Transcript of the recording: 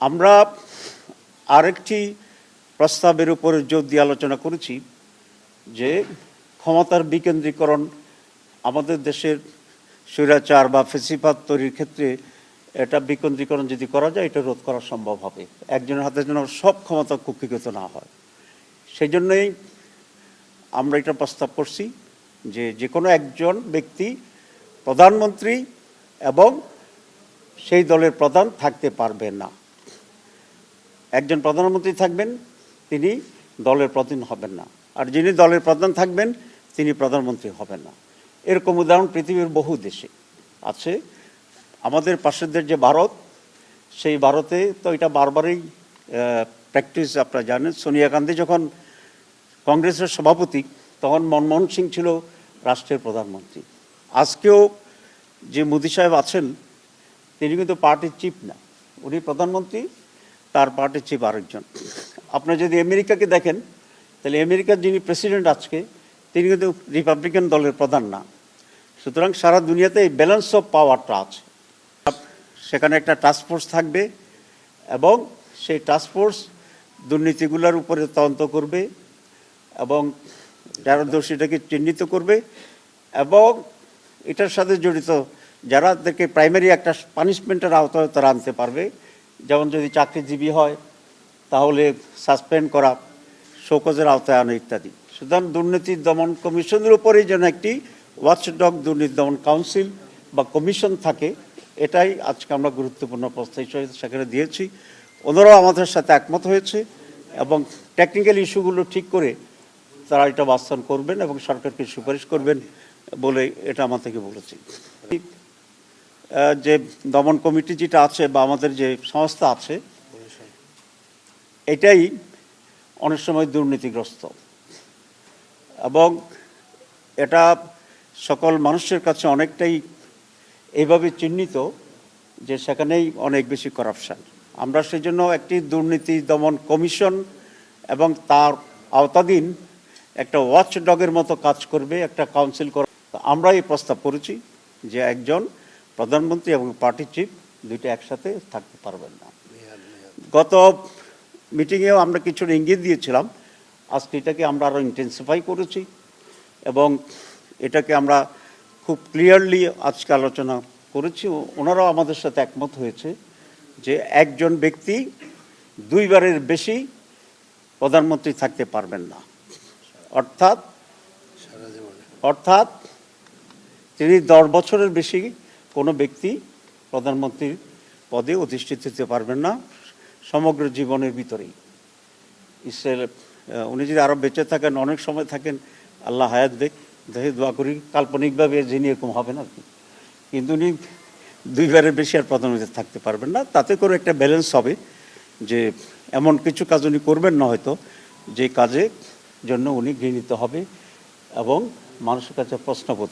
আমরা আরেকটি প্রস্তাবের উপরে জোর দিয়ে আলোচনা করেছি যে ক্ষমতার বিকেন্দ্রীকরণ আমাদের দেশের স্বৈরাচার বা ফেসিপাত তৈরির ক্ষেত্রে এটা বিকেন্দ্রীকরণ যদি করা যায়, এটা রোধ করা সম্ভব হবে। একজনের হাতে যেন সব ক্ষমতা কুক্ষিগত না হয়। সেই জন্যই আমরা এটা প্রস্তাব করছি যে যে কোনো একজন ব্যক্তি, প্রধানমন্ত্রী এবং সেই দলের প্রধান থাকতে পারবে না। একজন প্রধানমন্ত্রী থাকবেন, তিনি দলের প্রধান হবেন না। আর যিনি দলের প্রধান থাকবেন, তিনি প্রধানমন্ত্রী হবেন না। এরকম উদাহরণ পৃথিবীর বহু দেশে আছে। আমাদের পাশের দেশ যে ভারত, সেই ভারতে তো এটা বারবারই প্র্যাকটিস আপনারা জানেন। সোনিয়া গান্ধী যখন কংগ্রেসের সভাপতি, তখন মনমোহন সিং ছিল রাষ্ট্রের প্রধানমন্ত্রী। আজকেও যে মোদি সাহেব আছেন তিনি কিন্তু পার্টির চিফ না। উনি প্রধানমন্ত্রী, তার পার্টির চিফ আরেকজন। আপনি যদি আমেরিকাকে দেখেন, তাহলে আমেরিকার যিনি প্রেসিডেন্ট আজকে, তিনি কিন্তু রিপাবলিকান দলের প্রধান না। সুতরাং সারা দুনিয়াতে এই ব্যালেন্স অফ পাওয়ারটা আছে। সেখানে একটা টাস্ক ফোর্স থাকবে এবং সেই টাস্ক ফোর্স দুর্নীতিগুলোর উপরে তদন্ত করবে এবং যারা দোষীটাকে চিহ্নিত করবে এবং এটার সাথে জড়িত যারাদেরকে প্রাইমারি একটা পানিশমেন্টের আওতায় তারা আনতে পারবে। যেমন যদি চাকরিজীবী হয়, তাহলে সাসপেন্ড করা, শোকজের আওতায় আনা ইত্যাদি। সুতরাং দুর্নীতি দমন কমিশনের উপরেই যেন একটি ওয়াচডগ দুর্নীতি দমন কাউন্সিল বা কমিশন থাকে, এটাই আজকে আমরা গুরুত্বপূর্ণ প্রস্তাব হিসেবে সেখানে দিয়েছি। ওনারাও আমাদের সাথে একমত হয়েছে এবং টেকনিক্যাল ইস্যুগুলো ঠিক করে তারা এটা বাস্তবায়ন করবেন এবং সরকারকে সুপারিশ করবেন বলে এটা আমার থেকে বলেছি। যে দমন কমিটি যেটা আছে বা আমাদের যে সংস্থা আছে, এটাই অনেক সময় দুর্নীতিগ্রস্ত। এবং এটা সকল মানুষের কাছে অনেকটাই এইভাবে চিহ্নিত যে সেখানেই অনেক বেশি করাপশন আমরা সেই জন্য একটি দুর্নীতি দমন কমিশন এবং তার আওতাধীন একটা ওয়াচ ডগের মতো কাজ করবে, একটা কাউন্সিল করা আমরা এই প্রস্তাব করেছি যে একজন প্রধানমন্ত্রী এবং পার্টি চিফ দুইটা একসাথে থাকতে পারবেন না। গত মিটিংয়েও আমরা কিছু ইঙ্গিত দিয়েছিলাম। আজকে এটাকে আমরা আরও ইন্টেন্সিফাই করেছি এবং এটাকে আমরা খুব ক্লিয়ারলি আজকে আলোচনা করেছি। ওনারাও আমাদের সাথে একমত হয়েছে যে একজন ব্যক্তি দুইবারের বেশি প্রধানমন্ত্রী থাকতে পারবেন না। অর্থাৎ অর্থাৎ তিনি দশ বছরের বেশি কোনো ব্যক্তি প্রধানমন্ত্রীর পদে অধিষ্ঠিত হতে পারবেন না সমগ্র জীবনের ভিতরেই। ইসরায়েল উনি যদি আরও বেঁচে থাকেন, অনেক সময় থাকেন, আল্লাহ হায়াত দেখ দেখে দোয়া করি, কাল্পনিকভাবে যিনি এরকম হবেন আর কি। কিন্তু উনি দুইবারের বেশি আর প্রধানমন্ত্রী থাকতে পারবেন না। তাতে করে একটা ব্যালেন্স হবে যে এমন কিছু কাজ উনি করবেন না হয়তো, যে কাজে জন্য উনি গৃহীত হবে এবং মানুষের কাছে প্রশ্নবোধ